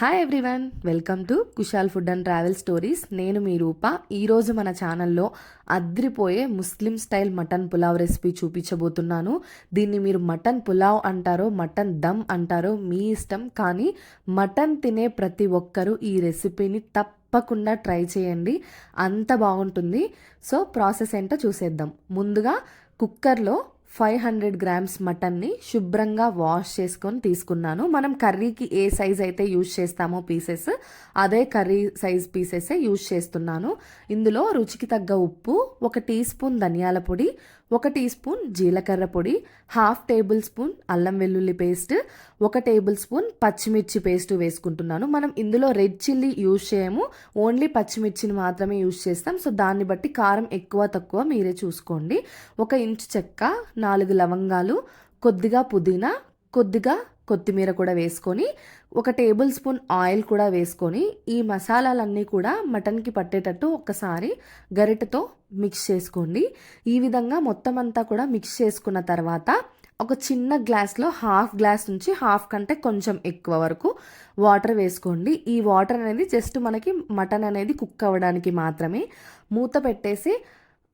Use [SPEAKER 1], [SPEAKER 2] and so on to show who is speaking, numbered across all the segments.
[SPEAKER 1] Hi everyone welcome to Kushal food and travel stories నేను మీ రూప. ఈరోజు మన ఛానల్లో అద్రిపోయే Muslim style mutton pulao recipe చూపించబోతున్నాను. దీన్ని మీరు మటన్ పులావ్ అంటారో మటన్ దమ్ అంటారో మీ ఇష్టం కానీ మటన్ తినే ప్రతి ఒక్కరూ ఈ రెసిపీని తప్పకుండా ట్రై చేయండి. అంత బాగుంటుంది. సో ప్రాసెస్ ఏంటో చూసేద్దాం. ముందుగా కుక్కర్లో ఫైవ్ హండ్రెడ్ గ్రామ్స్ మటన్ని శుభ్రంగా వాష్ చేసుకొని తీసుకున్నాను. మనం కర్రీకి ఏ సైజ్ అయితే యూజ్ చేస్తామో పీసెస్ అదే కర్రీ సైజ్ పీసెసే యూజ్ చేస్తున్నాను. ఇందులో రుచికి తగ్గ ఉప్పు ఒక టీ స్పూన్ ధనియాల పొడి ఒక టీ స్పూన్ జీలకర్ర పొడి హాఫ్ టేబుల్ స్పూన్ అల్లం వెల్లుల్లి పేస్ట్ ఒక టేబుల్ స్పూన్ పచ్చిమిర్చి పేస్ట్ వేసుకుంటున్నాను. మనం ఇందులో రెడ్ చిల్లీ యూజ్ చేయము ఓన్లీ పచ్చిమిర్చిని మాత్రమే యూజ్ చేస్తాం. సో దాన్ని బట్టి కారం ఎక్కువ తక్కువ మీరే చూసుకోండి. ఒక ఇంచు చెక్క నాలుగు లవంగాలు కొద్దిగా పుదీనా కొద్దిగా కొత్తిమీర కూడా వేసుకొని ఒక టేబుల్ స్పూన్ ఆయిల్ కూడా వేసుకొని ఈ మసాలాలన్నీ కూడా మటన్కి పట్టేటట్టు ఒకసారి గరిటతో మిక్స్ చేసుకోండి. ఈ విధంగా మొత్తం అంతా కూడా మిక్స్ చేసుకున్న తర్వాత ఒక చిన్న గ్లాస్లో హాఫ్ గ్లాస్ నుంచి హాఫ్ కంటే కొంచెం ఎక్కువ వరకు వాటర్ వేసుకోండి. ఈ వాటర్ అనేది జస్ట్ మనకి మటన్ అనేది కుక్ అవ్వడానికి మాత్రమే. మూత పెట్టేసి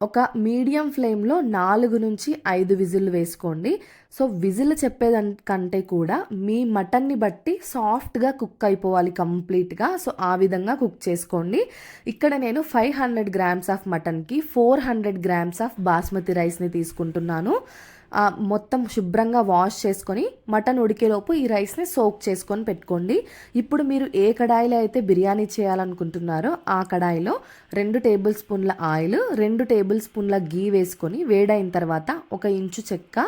[SPEAKER 1] ఒక మీడియం ఫ్లేమ్లో నాలుగు నుంచి ఐదు విజిల్ వేసుకోండి. సో విజిల్ చెప్పేదానికంటే కూడా మీ మటన్ని బట్టి సాఫ్ట్గా కుక్ అయిపోవాలి కంప్లీట్గా. సో ఆ విధంగా కుక్ చేసుకోండి. ఇక్కడ నేను five hundred grams of మటన్కి four hundred grams of basmati రైస్ని తీసుకుంటున్నాను. మొత్తం శుభ్రంగా వాష్ చేసుకొని మటన్ ఉడికేలోపు ఈ రైస్ని సోక్ చేసుకొని పెట్టుకోండి. ఇప్పుడు మీరు ఏ కడాయిలో అయితే బిర్యానీ చేయాలనుకుంటున్నారో ఆ కడాయిలో రెండు టేబుల్ స్పూన్ల ఆయిల్ రెండు టేబుల్ స్పూన్ల గీ వేసుకొని వేడైన తర్వాత ఒక ఇంచు చెక్క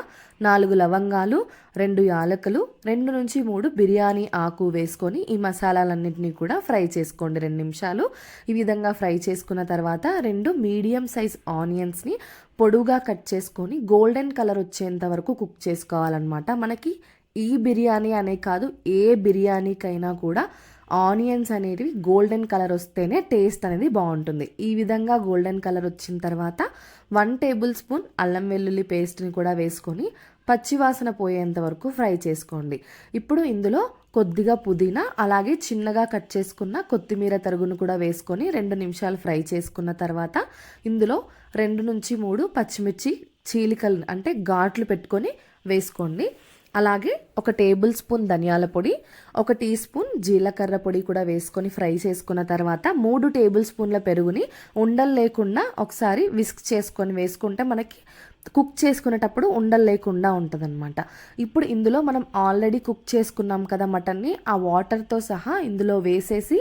[SPEAKER 1] నాలుగు లవంగాలు రెండు యాలకులు రెండు నుంచి మూడు బిర్యానీ ఆకు వేసుకొని ఈ మసాలాలన్నింటినీ కూడా ఫ్రై చేసుకోండి రెండు నిమిషాలు. ఈ విధంగా ఫ్రై చేసుకున్న తర్వాత రెండు మీడియం సైజ్ ఆనియన్స్ని పొడుగా కట్ చేసుకొని గోల్డెన్ కలర్ వచ్చేంత వరకు కుక్ చేసుకోవాలన్నమాట. మనకి ఈ బిర్యానీ అనే కాదు ఏ బిర్యానీకైనా కూడా ఆనియన్స్ అనేవి గోల్డెన్ కలర్ వస్తేనే టేస్ట్ అనేది బాగుంటుంది. ఈ విధంగా గోల్డెన్ కలర్ వచ్చిన తర్వాత వన్ టేబుల్ స్పూన్ అల్లం వెల్లుల్లి పేస్ట్ని కూడా వేసుకొని పచ్చివాసన పోయేంత వరకు ఫ్రై చేసుకోండి. ఇప్పుడు ఇందులో కొద్దిగా పుదీనా అలాగే చిన్నగా కట్ చేసుకున్న కొత్తిమీర తరుగును కూడా వేసుకొని రెండు నిమిషాలు ఫ్రై చేసుకున్న తర్వాత ఇందులో రెండు నుంచి మూడు పచ్చిమిర్చి చీలికలు అంటే ఘాట్లు పెట్టుకొని వేసుకోండి. అలాగే ఒక టేబుల్ స్పూన్ ధనియాల పొడి ఒక టీ స్పూన్ జీలకర్ర పొడి కూడా వేసుకొని ఫ్రై చేసుకున్న తర్వాత మూడు టేబుల్ స్పూన్ల పెరుగుని ఉండలు లేకుండా ఒకసారి విస్క్ చేసుకొని వేసుకుంటే మనకి కుక్ చేసుకునేటప్పుడు ఉండలు లేకుండా ఉంటుందన్నమాట. ఇప్పుడు ఇందులో మనం ఆల్రెడీ కుక్ చేసుకున్నాం కదా మటన్ని ఆ వాటర్తో సహా ఇందులో వేసేసి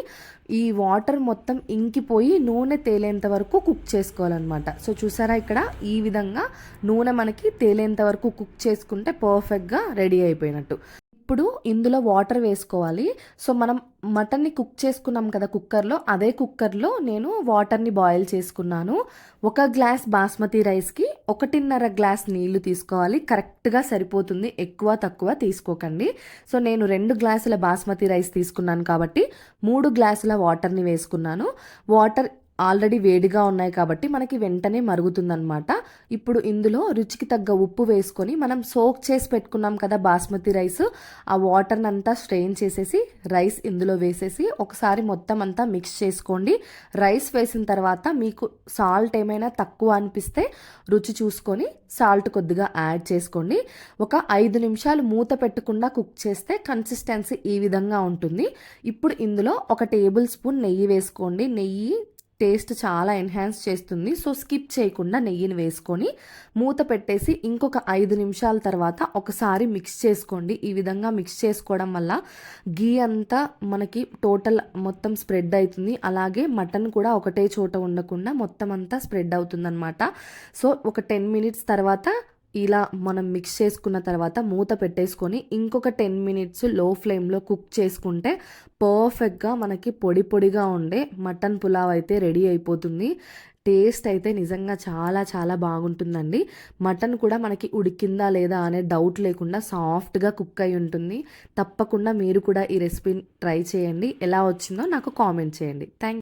[SPEAKER 1] ఈ వాటర్ మొత్తం ఇంకిపోయి నూనె తేలేంత వరకు కుక్ చేసుకోవాలన్నమాట. సో చూసారా ఇక్కడ? ఈ విధంగా నూనె మనకి తేలేంత వరకు కుక్ చేసుకుంటే పర్ఫెక్ట్గా రెడీ అయిపోయినట్టు. ఇప్పుడు ఇందులో వాటర్ వేసుకోవాలి. సో మనం మటన్ని కుక్ చేసుకున్నాం కదా కుక్కర్లో అదే కుక్కర్లో నేను వాటర్ని బాయిల్ చేసుకున్నాను. ఒక గ్లాస్ బాస్మతి రైస్కి ఒకటిన్నర గ్లాస్ నీళ్ళు తీసుకోవాలి. కరెక్ట్గా సరిపోతుంది. ఎక్కువ తక్కువ తీసుకోకండి. సో నేను రెండు గ్లాసుల బాస్మతి రైస్ తీసుకున్నాను కాబట్టి మూడు గ్లాసుల వాటర్ని వేసుకున్నాను. వాటర్ ఆల్రెడీ వేడిగా ఉన్నాయి కాబట్టి మనకి వెంటనే మరుగుతుందనమాట ఇప్పుడు ఇందులో రుచికి తగ్గ ఉప్పు వేసుకొని మనం సోక్ చేసి పెట్టుకున్నాం కదా బాస్మతి రైస్. ఆ వాటర్ని అంతా స్ట్రెయిన్ చేసేసి రైస్ ఇందులో వేసేసి ఒకసారి మొత్తం అంతా మిక్స్ చేసుకోండి. రైస్ వేసిన తర్వాత మీకు సాల్ట్ ఏమైనా తక్కువ అనిపిస్తే రుచి చూసుకొని సాల్ట్ కొద్దిగా యాడ్ చేసుకోండి. ఒక ఐదు నిమిషాలు మూత పెట్టకుండా కుక్ చేస్తే కన్సిస్టెన్సీ ఈ విధంగా ఉంటుంది. ఇప్పుడు ఇందులో ఒక టేబుల్ స్పూన్ నెయ్యి వేసుకోండి. నెయ్యి టేస్ట్ చాలా ఎన్హాన్స్ చేస్తుంది. సో స్కిప్ చేయకుండా నెయ్యిని వేసుకొని మూత పెట్టేసి ఇంకొక ఐదు నిమిషాల తర్వాత ఒకసారి మిక్స్ చేసుకోండి. ఈ విధంగా మిక్స్ చేసుకోవడం వల్ల గీ అంతా మనకి టోటల్ మొత్తం స్ప్రెడ్ అవుతుంది. అలాగే మటన్ కూడా ఒకటే చోట ఉండకుండా మొత్తం అంతా స్ప్రెడ్ అవుతుందన్నమాట. సో ఒక టెన్ మినిట్స్ తర్వాత ఇలా మనం మిక్స్ చేసుకున్న తర్వాత మూత పెట్టేసుకొని ఇంకొక టెన్ మినిట్స్లో ఫ్లేమ్లో కుక్ చేసుకుంటే పర్ఫెక్ట్గా మనకి పొడి పొడిగా ఉండే మటన్ పులావ్ అయితే రెడీ అయిపోతుంది. టేస్ట్ అయితే నిజంగా చాలా చాలా బాగుంటుందండి. మటన్ కూడా మనకి ఉడికిందా లేదా అనే డౌట్ లేకుండా సాఫ్ట్గా కుక్ అయి ఉంటుంది. తప్పకుండా మీరు కూడా ఈ రెసిపీని ట్రై చేయండి. ఎలా వచ్చిందో నాకు కామెంట్ చేయండి. థ్యాంక్